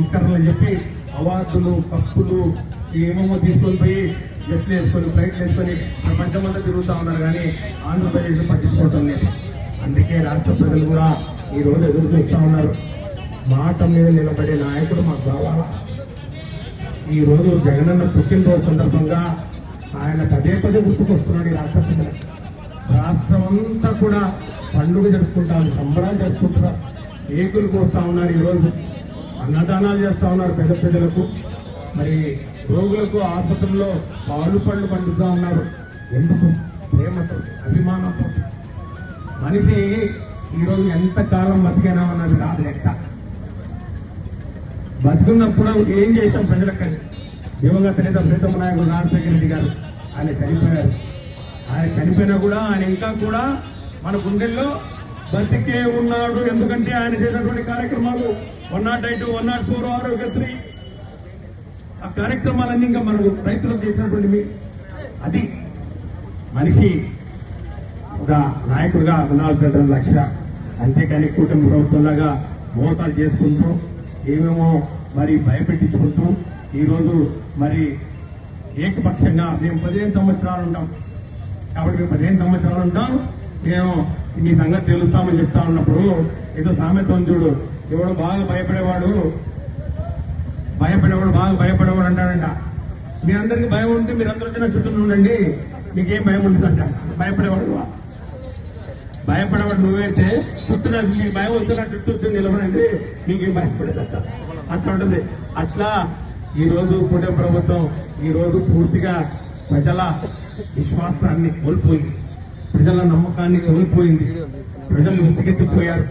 సంస్కరణలు చెప్పి అవార్డులు కప్పులు ఏమేమో తీసుకొని పోయి జట్లు వేసుకొని ఫ్లైట్లు వేసుకొని ప్రపంచమంతా తిరుగుతూ ఉన్నారు కానీ ఆంధ్రప్రదేశ్ పట్టించుకోవటం లేదు. అందుకే రాష్ట్ర ప్రజలు కూడా ఈ రోజు ఎదురు చూస్తూ ఉన్నారు. మాట మీద నిలబడే నాయకుడు మాకు కావాలా? ఈ రోజు జగనన్న పుట్టినరోజు సందర్భంగా ఆయన పదే పదే గుర్తుకొస్తున్నాడు ఈ రాష్ట్ర ప్రజలు రాష్ట్రం అంతా కూడా పండుగ జరుపుకుంటారు సంబరాలు జరుపుకుంటారు ఏకులు కోస్తా ఉన్నారు ఈరోజు అన్నదానాలు చేస్తా ఉన్నారు పెద్ద ప్రజలకు. మరి రోగులకు ఆసుపత్రుల్లో పాలు పళ్ళు పండుతూ ఉన్నారు. ఎందుకు? ప్రేమతో అభిమానంతో. మనిషి ఈరోజు ఎంత కాలం బతికైనా అన్నది కాదు లెక్క. బతుకున్నప్పుడు ఏం చేశాం ప్రజలకని దివంగత నేత ప్రీతమ నాయకుడు రాజశేఖర రెడ్డి గారు ఆయన చనిపోయారు. ఆయన చనిపోయినా కూడా ఆయన ఇంకా కూడా మన గుండెల్లో బతికే ఉన్నాడు. ఎందుకంటే ఆయన చేసినటువంటి కార్యక్రమాలు one nought eight one nought four Aarogyasri. ఆ కార్యక్రమాలన్నీ ఇంకా మనకు రైతులకు చేసినటువంటి అది మనిషి ఒక నాయకుడిగా ఉండాల్సిన లక్ష్య. అంతేకాని కూటమి ప్రభుత్వంలాగా మోసాలు చేసుకుంటూ ఏమేమో మరి భయపెట్టించుకుంటూ ఈరోజు మరి ఏకపక్షంగా మేము పదిహేను సంవత్సరాలు ఉంటాం. కాబట్టి మేము పదిహేను సంవత్సరాలు ఉంటాం మేము మీ సంగతి తెలుస్తామని చెప్తా ఉన్నప్పుడు ఏదో సామెతం చూడు. ఎవడు బాగా భయపడేవాడు భయపడేవాడు బాగా భయపడేవాడు అంటాడంట. మీరందరికీ భయం ఉంటే మీరందరూ వచ్చిన చుట్టూ ఉండండి. మీకేం భయం ఉంటుందంట. భయపడేవాడు నువ్వా? భయపడేవాడు నువ్వైతే చుట్టూ నాకు మీ భయం వస్తున్నా చుట్టూ వచ్చి నిలబడండి. మీకేం భయపడేదంట అట్లా ఉంటుంది. అట్లా ఈ రోజు కూటమి ప్రభుత్వం ఈ రోజు పూర్తిగా ప్రజల విశ్వాసాన్ని కోల్పోయింది. ప్రజల నమ్మకాన్ని కోల్పోయింది. ప్రజలు విసిగెత్తిపోయారు.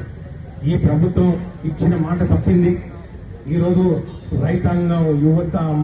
ఈ ప్రభుత్వం ఇచ్చిన మాట తప్పింది. ఈ రోజు రైతాంగం యువత